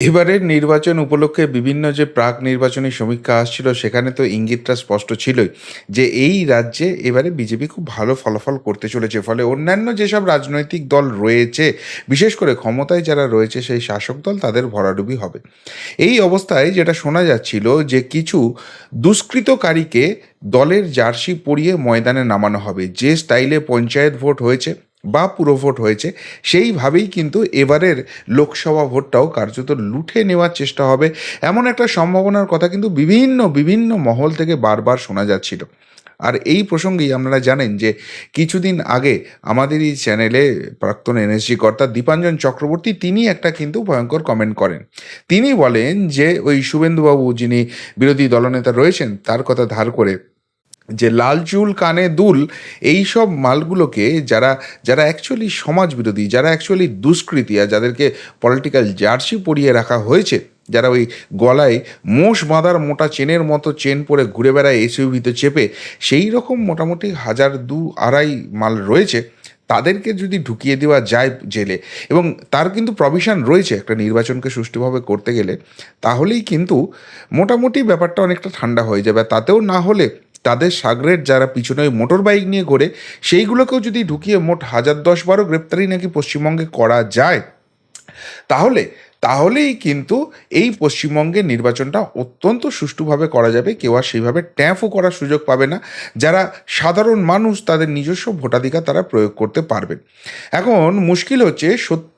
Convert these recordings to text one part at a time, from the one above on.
এবারের নির্বাচন উপলক্ষে বিভিন্ন যে প্রাক নির্বাচনী সমীক্ষা আসছিল, সেখানে তো ইঙ্গিতটা স্পষ্ট ছিলই যে এই রাজ্যে এবারে বিজেপি খুব ভালো ফলাফল করতে চলেছে। ফলে অন্যান্য যেসব রাজনৈতিক দল রয়েছে, বিশেষ করে ক্ষমতায় যারা রয়েছে, সেই শাসক দল তাদের ভরাডুবি হবে। এই অবস্থায় যেটা শোনা যাচ্ছিল যে কিছু দুষ্কৃতকারীকে দলের জার্সি পরিয়ে ময়দানে নামানো হবে। যে স্টাইলে পঞ্চায়েত ভোট হয়েছে বা পুরো ভোট হয়েছে, সেইভাবেই কিন্তু এবারের লোকসভা ভোটটাও কার্যত লুঠে নেওয়ার চেষ্টা হবে। এমন একটা সম্ভাবনার কথা কিন্তু বিভিন্ন বিভিন্ন মহল থেকে বারবার শোনা যাচ্ছিল। আর এই প্রসঙ্গেই আপনারা জানেন যে কিছুদিন আগে আমাদের এই চ্যানেলে প্রাক্তন এনএসজি কর্তা দীপাঞ্জন চক্রবর্তী তিনি একটা কিন্তু ভয়ঙ্কর কমেন্ট করেন। তিনি বলেন যে ওই শুভেন্দুবাবু যিনি বিরোধী দলনেতা রয়েছেন, তার কথা ধার করে যে লাল চুল, কানে দুল, এই সব মালগুলোকে যারা যারা অ্যাকচুয়ালি সমাজ বিরোধী যারা অ্যাকচুয়ালি দুষ্কৃতী আর যাদেরকে পলিটিক্যাল জার্সি পরিয়ে রাখা হয়েছে, যারা ওই গলায় মোষ বাঁধার মোটা চেনের মতো চেন পরে ঘুরে বেড়ায় এসইউভিতে চেপে, সেই রকম মোটামুটি হাজার দু আড়াই মাল রয়েছে, তাদেরকে যদি ঢুকিয়ে দেওয়া যায় জেলে, এবং তার কিন্তু প্রভিশন রয়েছে একটা নির্বাচনকে সুষ্ঠুভাবে করতে গেলে, তাহলেই কিন্তু মোটামুটি ব্যাপারটা অনেকটা ঠান্ডা হয়ে যাবে তাতেও না হলে তাদের সাগরের যারা পিছনে মোটর বাইক নিয়ে ঘোরে, সেইগুলোকেও যদি ঢুকিয়ে মোট হাজার দশ বারো গ্রেপ্তারি নাকি পশ্চিমবঙ্গে করা যায়, তাহলে, তাহলেই কিন্তু এই পশ্চিমবঙ্গের নির্বাচনটা অত্যন্ত সুষ্ঠুভাবে করা যাবে। কেউ আর সেইভাবে ট্যাঁফও করার সুযোগ পাবে না। যারা সাধারণ মানুষ, তাদের নিজস্ব ভোটাধিকার তারা প্রয়োগ করতে পারবেন। এখন মুশকিল হচ্ছে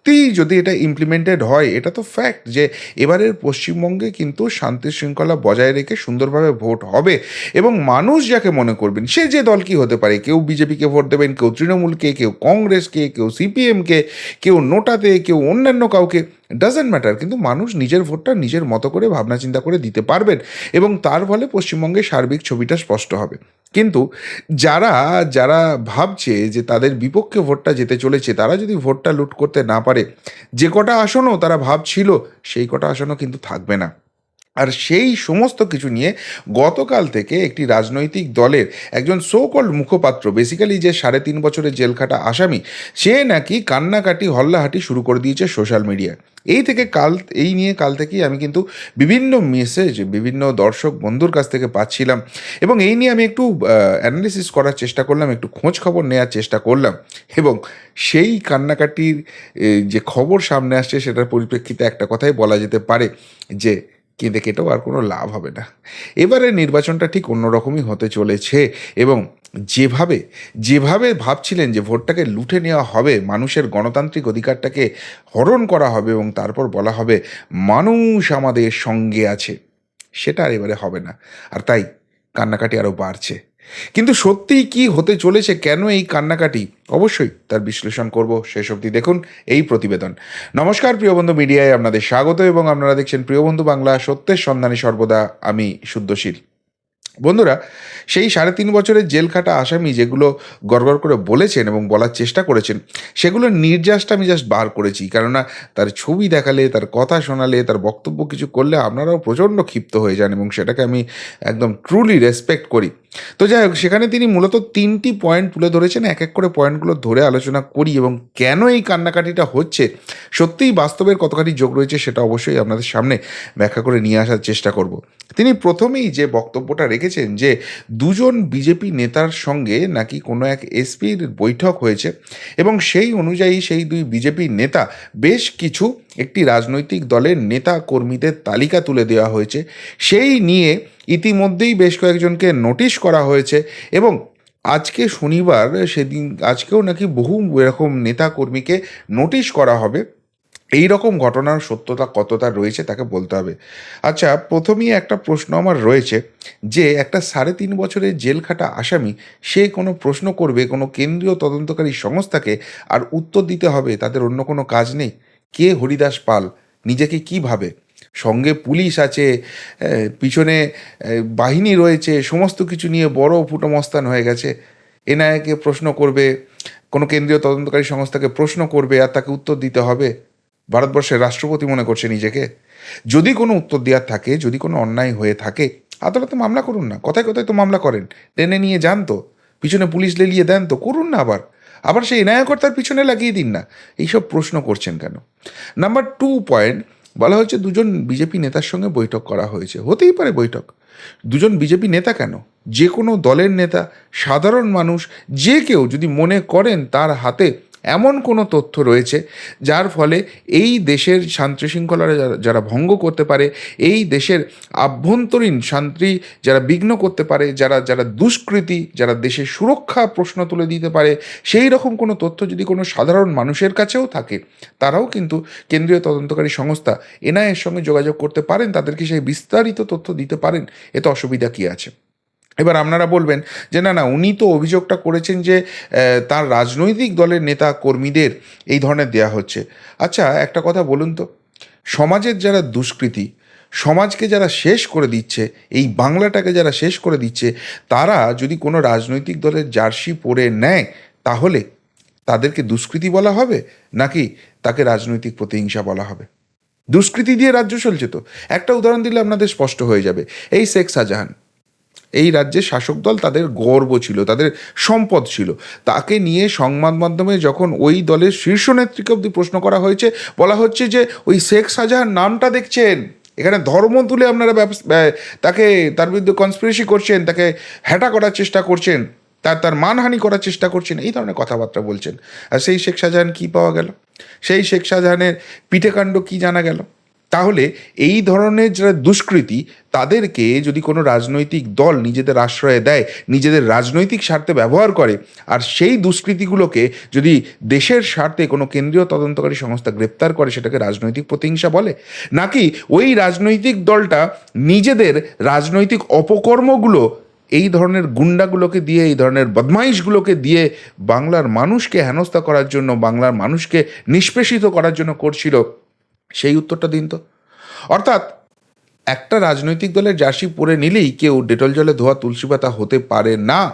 সত্যিই যদি এটা ইমপ্লিমেন্টেড হয়, এটা তো ফ্যাক্ট যে এবারের পশ্চিমবঙ্গে কিন্তু শান্তি শৃঙ্খলা বজায় রেখে সুন্দরভাবে ভোট হবে এবং মানুষ যাকে মনে করবেন, সে যে দল কি হতে পারে, কেউ বিজেপিকে ভোট দেবেন, কেউ তৃণমূলকে, কেউ কংগ্রেসকে, কেউ সিপিএমকে, কেউ নোটাতে, কেউ অন্যান্য কাউকে ডাজেন্ট ম্যাটার কিন্তু মানুষ নিজের ভোটটা নিজের মতো করে ভাবনা চিন্তা করে দিতে পারবেন এবং তার ফলে পশ্চিমবঙ্গের সার্বিক ছবিটা স্পষ্ট হবে। কিন্তু যারা যারা ভাবছে যে তাদের বিপক্ষে ভোটটা যেতে চলেছে, তারা যদি ভোটটা লুট করতে না পারে, যে কটা আসনও তারা ভাবছিল, সেই কটা আসনও কিন্তু থাকবে না। আর সেই সমস্ত কিছু নিয়ে গতকাল থেকে একটি রাজনৈতিক দলের একজন সোকল্ড মুখপাত্র বেসিক্যালি যে সাড়ে তিন বছরের জেল খাটা আসামি, সে নাকি কান্নাকাটি, হল্লাহাটি শুরু করে দিয়েছে সোশ্যাল মিডিয়ায় এই থেকে কাল, এই নিয়ে কাল থেকেই আমি কিন্তু বিভিন্ন মেসেজ বিভিন্ন দর্শক বন্ধুর কাছ থেকে পাচ্ছিলাম এবং এই নিয়ে আমি একটু অ্যানালিসিস করার চেষ্টা করলাম, একটু খোঁজ খবর নেওয়ার চেষ্টা করলাম এবং সেই কান্নাকাটির যে খবর সামনে আসছে সেটার পরিপ্রেক্ষিতে একটা কথাই বলা যেতে পারে যে কেঁদে কেটেও আর কোনো লাভ হবে না। এবারে নির্বাচনটা ঠিক অন্যরকমই হতে চলেছে এবং যেভাবে যেভাবে ভাবছিলেন যে ভোটটাকে লুঠে নেওয়া হবে, মানুষের গণতান্ত্রিক অধিকারটাকে হরণ করা হবে এবং তারপর বলা হবে, মানুষ আমাদের সঙ্গে আছে। সেটা আর এবারে হবে না। আর তাই কান্নাকাটি আরও বাড়ছে। কিন্তু সত্যিই কি হতে চলেছে, কেন এই কান্নাকাটি? অবশ্যই তার বিশ্লেষণ করব শেষ অবধি। দেখুন এই প্রতিবেদন। নমস্কার প্রিয় বন্ধু মিডিয়ায় আপনাদের স্বাগত এবং আপনারা দেখছেন প্রিয় বন্ধু বাংলা সত্যের সন্ধানে সর্বদা। আমি শুদ্ধশীল। বন্ধুরা, সেই সাড়ে তিন বছরের জেল খাটা আসামি যেগুলো গড়গড় করে বলেছেন এবং বলার চেষ্টা করেছেন সেগুলোর নির্যাসটা আমি জাস্ট বার করেছি। কেননা, তার ছবি দেখালে, তার কথা শোনালে, তার বক্তব্য কিছু করলে আপনারাও প্রচণ্ড ক্ষিপ্ত হয়ে যান এবং সেটাকে আমি একদম ট্রুলি রেসপেক্ট করি। তো যাই হোক, সেখানে তিনি মূলত তিনটি পয়েন্ট তুলে ধরেছেন, এক এক করে পয়েন্টগুলো ধরে আলোচনা করি এবং কেন এই কান্নাকাটিটা হচ্ছে, সত্যিই বাস্তবের কতখানি যোগ রয়েছে সেটা অবশ্যই আপনাদের সামনে ব্যাখ্যা করে নিয়ে আসার চেষ্টা করব। তিনি প্রথমেই যে বক্তব্যটা রেখেছেন যে দুজন বিজেপি নেতার সঙ্গে নাকি কোনো এক এসপির বৈঠক হয়েছে এবং সেই অনুযায়ী সেই দুই বিজেপি নেতা বেশ কিছু একটি রাজনৈতিক দলের নেতা কর্মীদের তালিকা তুলে দেওয়া হয়েছে। সেই নিয়ে ইতিমধ্যেই বেশ কয়েকজনকে নোটিশ করা হয়েছে এবং আজকে শনিবার সেদিন, আজকেও নাকি বহু এরকম নেতা কর্মীকে নোটিশ করা হবে। এই রকম ঘটনার সত্যতা কতটা রয়েছে তাকে বলতে হবে। আচ্ছা প্রথমেই একটা প্রশ্ন আমার রয়েছে যে, একটা সাড়ে তিন বছরের জেল খাটা আসামি, সে কোনো প্রশ্ন করবে কোনো কেন্দ্রীয় তদন্তকারী সংস্থাকে আর উত্তর দিতে হবে, তাদের অন্য কোনো কাজ নেই? কে হরিদাস পাল? নিজেকে কি ভাবে? সঙ্গে পুলিশ আছে পিছনে বাহিনী রয়েছে, সমস্ত কিছু নিয়ে বড় ফুটোমস্তান হয়ে গেছে। এনআইকে প্রশ্ন করবে, কোনো কেন্দ্রীয় তদন্তকারী সংস্থাকে প্রশ্ন করবে আর তাকে উত্তর দিতে হবে? ভারতবর্ষের রাষ্ট্রপতি মনে করছে নিজেকে। যদি কোনো উত্তর দেওয়ার থাকে, যদি কোনো অন্যায় হয়ে থাকে, আদালতে মামলা করুন না। কথায় কথায় তো মামলা করেন। টেনে নিয়ে যান তো। পিছনে পুলিশ লেলিয়ে দেন তো। করুন না আবার। আবার সেই এনআইকর্তার পিছনে লাগিয়ে দিন না। এইসব প্রশ্ন করছেন কেন? নাম্বার টু পয়েন্ট বলা হচ্ছে দুজন বিজেপি নেতার সঙ্গে বৈঠক করা হয়েছে। হতেই পারে বৈঠক। দুজন বিজেপি নেতা কেন? যে কোনো দলের নেতা, সাধারণ মানুষ, যে কেউ যদি মনে করেন তার হাতে এমন কোনো তথ্য রয়েছে যার ফলে এই দেশের শান্তি শৃঙ্খলা যারা- ভঙ্গ করতে পারে, এই দেশের আভ্যন্তরীণ শান্তি যারা বিঘ্ন করতে পারে, যারা যারা দুষ্কৃতি, যারা দেশের সুরক্ষা প্রশ্ন তুলে দিতে পারে, সেই রকম কোনো তথ্য যদি কোনো সাধারণ মানুষের কাছেও থাকে, তারাও কিন্তু কেন্দ্রীয় তদন্তকারী সংস্থা এনআইয়ের সঙ্গে যোগাযোগ করতে পারেন, তাদেরকে সেই বিস্তারিত তথ্য দিতে পারেন, এতে অসুবিধা কী আছে? এবার আপনারা বলবেন যে, না না, উনি তো অভিযোগটা করেছেন যে তার রাজনৈতিক দলের নেতা কর্মীদের এই ধরনের দেয়া হচ্ছে। আচ্ছা একটা কথা বলুন তো, সমাজের যারা দুষ্কৃতি, সমাজকে যারা শেষ করে দিচ্ছে, এই বাংলাটাকে যারা শেষ করে দিচ্ছে, তারা যদি কোনো রাজনৈতিক দলের জার্সি পরে নেয়, তাহলে তাদেরকে দুষ্কৃতি বলা হবে? নাকি তাকে রাজনৈতিক প্রতিহিংসা বলা হবে? দুষ্কৃতি দিয়ে রাজ্য চলছে তো। একটা উদাহরণ দিলে আপনাদের স্পষ্ট হয়ে যাবে। এই শেখ শাহজাহান এই রাজ্যের শাসক দল তাদের গর্ব ছিল, তাদের সম্পদ ছিল। তাকে নিয়ে সংবাদ মাধ্যমে যখন ওই দলের শীর্ষ নেত্রীকে অব্দি প্রশ্ন করা হয়েছে, বলা হচ্ছে যে ওই শেখ শাহজাহান নামটা দেখছেন। এখানে ধর্ম তুলে আপনারা তাকে তার বিরুদ্ধে কনস্পিরেসি করছেন, তাকে হ্যাটা করার চেষ্টা করছেন, তার তার মানহানি করার চেষ্টা করছেন, এই ধরনের কথাবার্তা বলছেন। আর সেই শেখ শাহজাহান কী পাওয়া গেল? সেই শেখ শাহজাহানের পিঠেকাণ্ড কী জানা গেল? তাহলে এই ধরনের যারা দুষ্কৃতী, তাদেরকে যদি কোনো রাজনৈতিক দল নিজেদের আশ্রয়ে দেয়, নিজেদের রাজনৈতিক স্বার্থে ব্যবহার করে, আর সেই দুষ্কৃতিগুলোকে যদি দেশের স্বার্থে কোনো কেন্দ্রীয় তদন্তকারী সংস্থা গ্রেপ্তার করে, সেটাকে রাজনৈতিক প্রতিহিংসা বলে? নাকি ওই রাজনৈতিক দলটা নিজেদের রাজনৈতিক অপকর্মগুলো, এই ধরনের গুন্ডাগুলোকে দিয়ে, এই ধরনের বদমাইশগুলোকে দিয়ে বাংলার মানুষকে হেনস্থা করার জন্য, বাংলার মানুষকে নিষ্পেষিত করার জন্য করছিল সেই উত্তরটা দিন তো। অর্থাৎ, একটা রাজনৈতিক দলের জার্সি পরে নিলেই কেউ ডেটল জলে ধোয়া তুলসী পাতা হতে পারে না।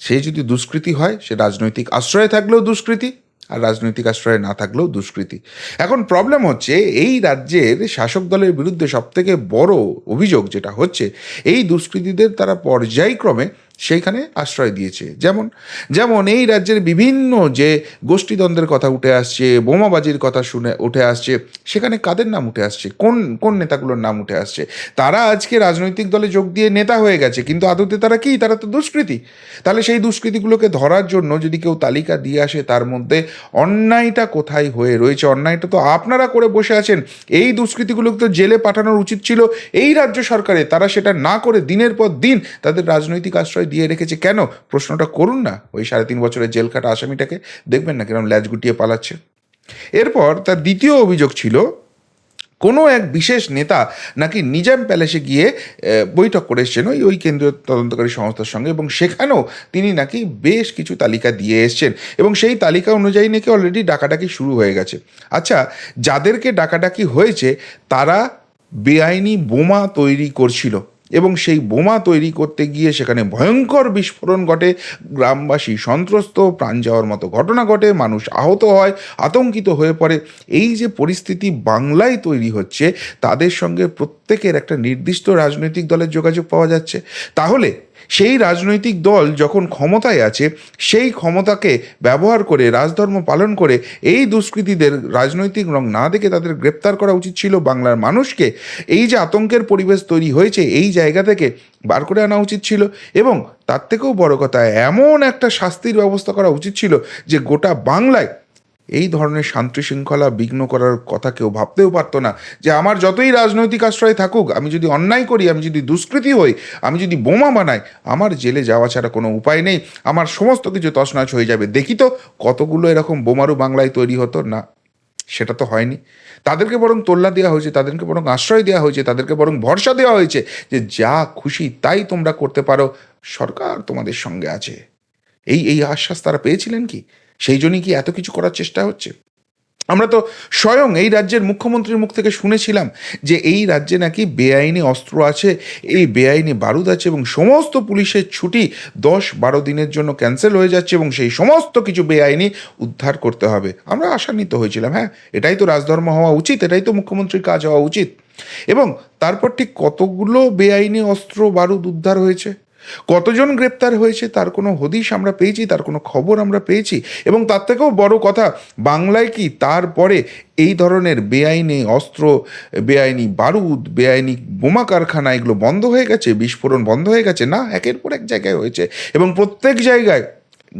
সে যদি দুষ্কৃতি হয়, সে রাজনৈতিক আশ্রয়ে থাকলেও দুষ্কৃতি আর রাজনৈতিক আশ্রয়ে না থাকলেও দুষ্কৃতি। এখন প্রবলেম হচ্ছে, এই রাজ্যের শাসক দলের বিরুদ্ধে সবথেকে বড় অভিযোগ যেটা হচ্ছে, এই দুষ্কৃতীদের তারা পর্যায়ক্রমে সেইখানে আশ্রয় দিয়েছে। যেমন যেমন এই রাজ্যের বিভিন্ন যে গোষ্ঠীদ্বন্দ্বের কথা উঠে আসছে, বোমাবাজির কথা শুনে উঠে আসছে, সেখানে কাদের নাম উঠে আসছে? কোন কোন নেতাগুলোর নাম উঠে আসছে? তারা আজকে রাজনৈতিক দলে যোগ দিয়ে নেতা হয়ে গেছে, কিন্তু আদতে তারা কি? তারা তো দুষ্কৃতী। তাহলে সেই দুষ্কৃতিগুলোকে ধরার জন্য যদি কেউ তালিকা দিয়ে আসে, তার মধ্যে অন্যায়টা কোথায় হয়ে রয়েছে? অন্যায়টা তো আপনারা করে বসে আছেন। এই দুষ্কৃতিগুলোকে তো জেলে পাঠানোর উচিত ছিল। এই রাজ্য সরকারে তারা সেটা না করে দিনের পর দিন তাদের রাজনৈতিক আশ্রয় দিয়ে রেখেছে, কেন? প্রশ্নটা করুন না, ওই সাড়ে তিন বছরের জেল কাটা আসামিটাকে। দেখবেন না কিরম ল্যাজ গুটিয়ে পালাচ্ছে। এরপর তার দ্বিতীয় অভিযোগ ছিল, কোনো এক বিশেষ নেতা নাকি নিজাম প্যালেসে গিয়ে বৈঠক করে এসছেন ওই ওই কেন্দ্রীয় তদন্তকারী সংস্থার সঙ্গে এবং সেখানেও তিনি নাকি বেশ কিছু তালিকা দিয়ে এসছেন এবং সেই তালিকা অনুযায়ী নাকি অলরেডি ডাকাডাকি শুরু হয়ে গেছে। আচ্ছা যাদেরকে ডাকাডাকি হয়েছে, তারা বেআইনি বোমা তৈরি করছিল। এবং সেই বোমা তৈরি করতে গিয়ে সেখানে ভয়ঙ্কর বিস্ফোরণ ঘটে। গ্রামবাসী সন্ত্রস্ত, প্রাণ যাওয়ার মতো ঘটনা ঘটে, মানুষ আহত হয়, আতঙ্কিত হয়ে পড়ে। এই যে পরিস্থিতি বাংলায় তৈরি হচ্ছে, তাদের সঙ্গে প্রত্যেকের একটা নির্দিষ্ট রাজনৈতিক দলের যোগাযোগ পাওয়া যাচ্ছে। তাহলে সেই রাজনৈতিক দল যখন ক্ষমতায় আছে, সেই ক্ষমতাকে ব্যবহার করে, রাজধর্ম পালন করে, এই দুষ্কৃতীদের রাজনৈতিক রং না দেখে তাদের গ্রেপ্তার করা উচিত ছিল বাংলার মানুষকে, এই যে আতঙ্কের পরিবেশ তৈরি হয়েছে, এই জায়গা থেকে বার করে আনা উচিত ছিল এবং তার থেকেও বড় কথা, এমন একটা শাস্তির ব্যবস্থা করা উচিত ছিল যে গোটা বাংলায় এই ধরনের শান্তি শৃঙ্খলা বিঘ্ন করার কথা কেউ ভাবতেও পারতো না যে আমার যতই রাজনৈতিক আশ্রয় থাকুক, আমি যদি অন্যায় করি, আমি যদি দুষ্কৃতি হই, আমি যদি বোমা বানাই, আমার জেলে যাওয়া ছাড়া কোনো উপায় নেই। আমার সমস্ত কিছু তছনছ হয়ে যাবে। দেখি তো কতগুলো এরকম বোমারু বাংলায় তৈরি হতো? না, সেটা তো হয়নি। তাদেরকে বরং তোল্লা দেওয়া হয়েছে, তাদেরকে বরং আশ্রয় দেওয়া হয়েছে, তাদেরকে বরং ভরসা দেওয়া হয়েছে যে যা খুশি তাই তোমরা করতে পারো। সরকার তোমাদের সঙ্গে আছে। এই এই আশ্বাস তারা পেয়েছিলেন কি? সেই জন্যই কি এত কিছু করার চেষ্টা হচ্ছে? আমরা তো স্বয়ং এই রাজ্যের মুখ্যমন্ত্রীর মুখ থেকে শুনেছিলাম যে এই রাজ্যে নাকি বেআইনি অস্ত্র আছে, এই বেআইনি বারুদ আছে এবং সমস্ত পুলিশের ছুটি দশ বারো দিনের জন্য ক্যান্সেল হয়ে যাচ্ছে এবং সেই সমস্ত কিছু বেআইনি উদ্ধার করতে হবে। আমরা আশান্বিত হয়েছিলাম হ্যাঁ এটাই তো রাজধর্ম হওয়া উচিত, এটাই তো মুখ্যমন্ত্রীর কাজ হওয়া উচিত। এবং তারপর ঠিক কতগুলো বেআইনি অস্ত্র বারুদ উদ্ধার হয়েছে? কতজন গ্রেপ্তার হয়েছে, তার কোনো হদিশ আমরা পেয়েছি, তার কোনো খবর আমরা পেয়েছি, এবং তার থেকেও বড় কথা, বাংলায় কি তারপরে এই ধরনের বেআইনি অস্ত্র, বেআইনি বারুদ, বেআইনি বোমা কারখানা এগুলো বন্ধ হয়ে গেছে, বিস্ফোরণ বন্ধ হয়ে গেছে? না, একের পর এক জায়গায় হয়েছে। এবং প্রত্যেক জায়গায়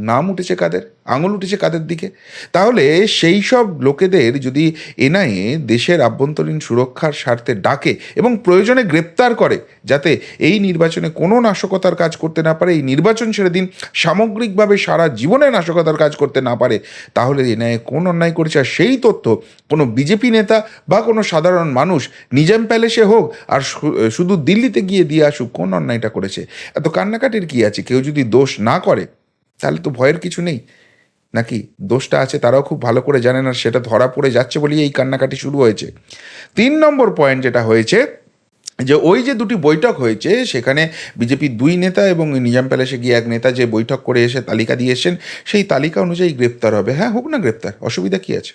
নাম উঠেছে কাদের? আঙুল উঠেছে কাদের দিকে? তাহলে সেই সব লোকেদের যদি এনআইএ দেশের আভ্যন্তরীণ সুরক্ষার স্বার্থে ডাকে এবং প্রয়োজনে গ্রেপ্তার করে, যাতে এই নির্বাচনে কোনো নাশকতার কাজ করতে না পারে, এই নির্বাচন ছেড়ে দিন, সামগ্রিকভাবে সারা জীবনে নাশকতার কাজ করতে না পারে, তাহলে এনআইএ কোন অন্যায় করেছে? আর সেই তথ্য কোনো বিজেপি নেতা বা কোনো সাধারণ মানুষ, নিজাম প্যালেসে হোক, আর শুধু দিল্লিতে গিয়ে দিয়ে আসুক, কোন অন্যায়টা করেছে? এত কান্নাকাটির কি আছে? কেউ যদি দোষ না করে তাহলে তো ভয়ের কিছু নেই। নাকি দোষটা আছে তারাও খুব ভালো করে জানেন আর সেটা ধরা পড়ে যাচ্ছে বলেই এই কান্নাকাটি শুরু হয়েছে। তিন নম্বর পয়েন্ট যেটা হয়েছে, যে ওই যে দুটি বৈঠক হয়েছে, সেখানে বিজেপির দুই নেতা এবং নিজাম প্যালেসে গিয়ে এক নেতা যে বৈঠক করে এসে তালিকা দিয়ে এসেছেন, সেই তালিকা অনুযায়ী গ্রেপ্তার হবে। হ্যাঁ হোক না গ্রেপ্তার, অসুবিধা কি আছে?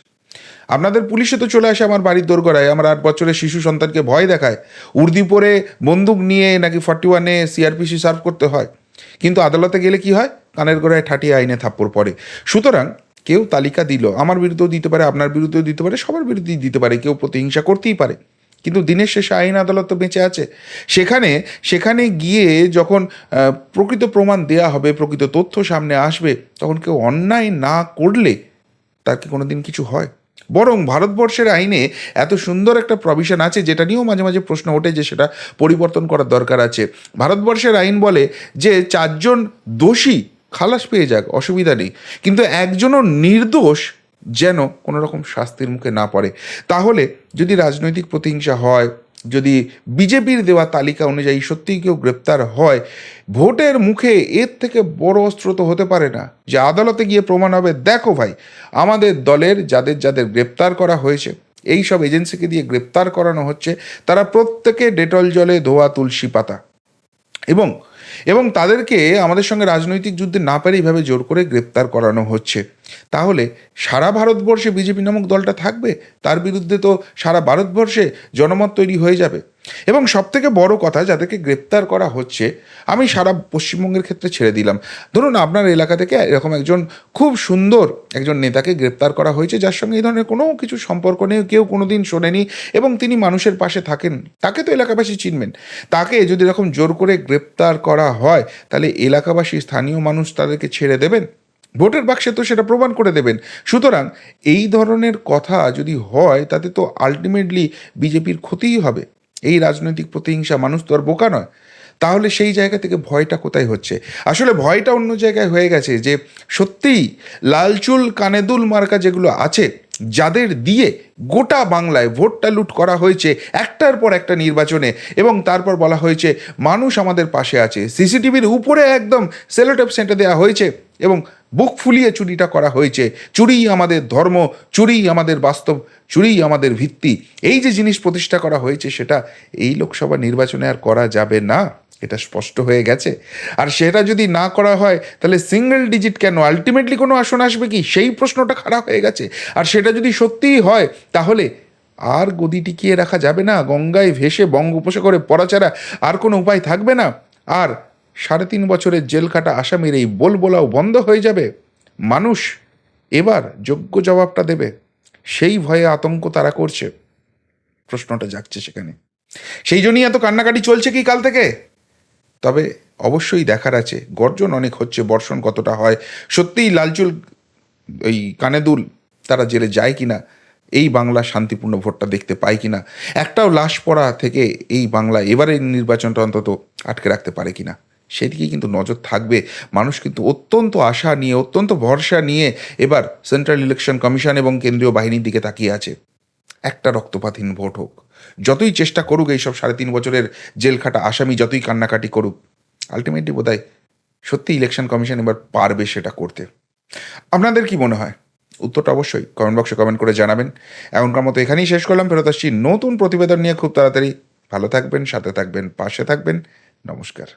আপনাদের পুলিশে তো চলে আসে আমার বাড়ির দোরগোড়ায়, আমার আট বছরের শিশু সন্তানকে ভয় দেখায়। উর্দি পরে বন্দুক নিয়ে নাকি ফর্টি ওয়ানে সিআরপিসি সার্ভ করতে হয়। কিন্তু আদালতে গেলে কি হয়? কানের গোড়ায় ঠাটিয়ে আইনে থাপ্পড় পড়ে। সুতরাং কেউ তালিকা দিল, আমার বিরুদ্ধেও দিতে পারে, আপনার বিরুদ্ধেও দিতে পারে, সবার বিরুদ্ধেই দিতে পারে, কেউ প্রতিহিংসা করতেই পারে। কিন্তু দিনের শেষে আইন আদালত তো বেঁচে আছে। সেখানে সেখানে গিয়ে যখন প্রকৃত প্রমাণ দেয়া হবে, প্রকৃত তথ্য সামনে আসবে, তখন কেউ অন্যায় না করলে তার কি কোনোদিন কিছু হয়? বরং ভারতবর্ষের আইনে এত সুন্দর একটা প্রভিশন আছে, যেটা নিয়েও মাঝে মাঝে প্রশ্ন ওঠে যে সেটা পরিবর্তন করার দরকার আছে। ভারতবর্ষের আইন বলে যে চারজন দোষী খালাস পেয়ে যাক, অসুবিধা নেই। কিন্তু একজনও নির্দোষ যেন কোনো রকম শাস্তির মুখে না পড়ে। তাহলে যদি রাজনৈতিক প্রতিহিংসা হয়, যদি বিজেপির দেওয়া তালিকা অনুযায়ী সত্যিই কেউ গ্রেপ্তার হয়, ভোটের মুখে এর থেকে বড় অস্ত্র তো হতে পারে না। যে আদালতে গিয়ে প্রমাণ হবে, দেখো ভাই, আমাদের দলের যাদের যাদের গ্রেপ্তার করা হয়েছে, এই সব এজেন্সিকে দিয়ে গ্রেপ্তার করানো হচ্ছে, তারা প্রত্যেকে ডেটল জলে ধোয়া তুলসী পাতা। এবং এবং তাদেরকে আমাদের সঙ্গে রাজনৈতিক যুদ্ধে না পারে এইভাবে জোর করে গ্রেপ্তার করানো হচ্ছে। তাহলে সারা ভারতবর্ষে বিজেপি নামক দলটা থাকবে? তার বিরুদ্ধে তো সারা ভারতবর্ষে জনমত তৈরি হয়ে যাবে। এবং সবথেকে বড় কথা যাদেরকে গ্রেপ্তার করা হচ্ছে, আমি সারা পশ্চিমবঙ্গের ক্ষেত্রে ছেড়ে দিলাম। ধরুন আপনার এলাকা থেকে এরকম একজন খুব সুন্দর একজন নেতাকে গ্রেপ্তার করা হয়েছে, যার সঙ্গে এই ধরনের কোনো কিছু সম্পর্ক নেই, কেউ কোনো দিন শোনেনি এবং তিনি মানুষের পাশে থাকেন। তাকে তো এলাকাবাসী চিনবেন। তাকে যদি এরকম জোর করে গ্রেপ্তার করা হয়, তাহলে এলাকাবাসী, স্থানীয় মানুষ তাদেরকে ছেড়ে দেবেন? ভোটের বাক্সে তো সেটা প্রমাণ করে দেবেন। সুতরাং এই ধরনের কথা যদি হয়, তাতে তো আলটিমেটলি বিজেপির ক্ষতিই হবে। এই রাজনৈতিক প্রতিহিংসা মানুষ তো আর বোকা নয়। তাহলে সেই জায়গা থেকে ভয়টা কোথায় হচ্ছে? আসলে ভয়টা অন্য জায়গায় হয়ে গেছে যে সত্যিই লালচুল কানেদুল মার্কা যেগুলো আছে, যাদের দিয়ে গোটা বাংলায় ভোটটা লুট করা হয়েছে একটার পর একটা নির্বাচনে এবং তারপর বলা হয়েছে, মানুষ আমাদের পাশে আছে। সিসিটিভির উপরে একদম সেলোটেপ সেন্টার দেওয়া হয়েছে এবং বুক ফুলিয়ে চুরিটা করা হয়েছে। চুরিই আমাদের ধর্ম, চুরিই আমাদের বাস্তব, চুরিই আমাদের ভিত্তি। এই যে জিনিস প্রতিষ্ঠা করা হয়েছে সেটা এই লোকসভা নির্বাচনে আর করা যাবে না। এটা স্পষ্ট হয়ে গেছে। আর সেটা যদি না করা হয়, তাহলে সিঙ্গেল ডিজিট কেন? আলটিমেটলি কোনো আসন আসবে কি? সেই প্রশ্নটা খারাপ হয়ে গেছে। আর সেটা যদি সত্যিই হয়, তাহলে আর গদি টিকিয়ে রাখা যাবে না। গঙ্গায় ভেসে বঙ্গোপসাগরে পড়াচারা আর কোনো উপায় থাকবে না। আর সাড়ে তিন বছরের জেল কাটা আসামির এই বলবোলাও বন্ধ হয়ে যাবে? মানুষ এবার যোগ্য জবাবটা দেবে। সেই ভয়ে আতঙ্ক তারা করছে। প্রশ্নটা জাগছে সেখানে। সেই জন্যই এত কান্নাকাটি চলছে কি কাল থেকে? তবে অবশ্যই দেখার আছে, গর্জন অনেক হচ্ছে, বর্ষণ কতটা হয়। সত্যিই লালচুল, ওই কানেদুল, তারা জেলে যায় কিনা? এই বাংলা শান্তিপূর্ণ ভোটটা দেখতে পায় কিনা? একটাও লাশ পড়া থেকে এই বাংলা এবারের নির্বাচনটা অন্তত আটকে রাখতে পারে কিনা? সেদিকে কিন্তু নজর থাকবে। মানুষ কিন্তু অত্যন্ত আশা নিয়ে, অত্যন্ত ভরসা নিয়ে এবার সেন্ট্রাল ইলেকশন কমিশন এবং কেন্দ্রীয় বাহিনীর দিকে তাকিয়ে আছে। একটা রক্তপাতহীন ভোট হোক। যতই চেষ্টা করুক এইসব সাড়ে তিন বছরের জেল খাটা আসামি যতই কান্নাকাটি করুক আলটিমেটলি বোধ সত্যি ইলেকশন কমিশন এবার পারবে সেটা করতে। আপনাদের কি মনে হয়? উত্তরটা অবশ্যই কমেন্ট বক্সে কমেন্ট করে জানাবেন। এখনকার মতো এখানেই শেষ করলাম। ফেরত আসছি নতুন প্রতিবেদন নিয়ে খুব তাড়াতাড়ি। ভালো থাকবেন, সাথে থাকবেন, পাশে থাকবেন। নমস্কার।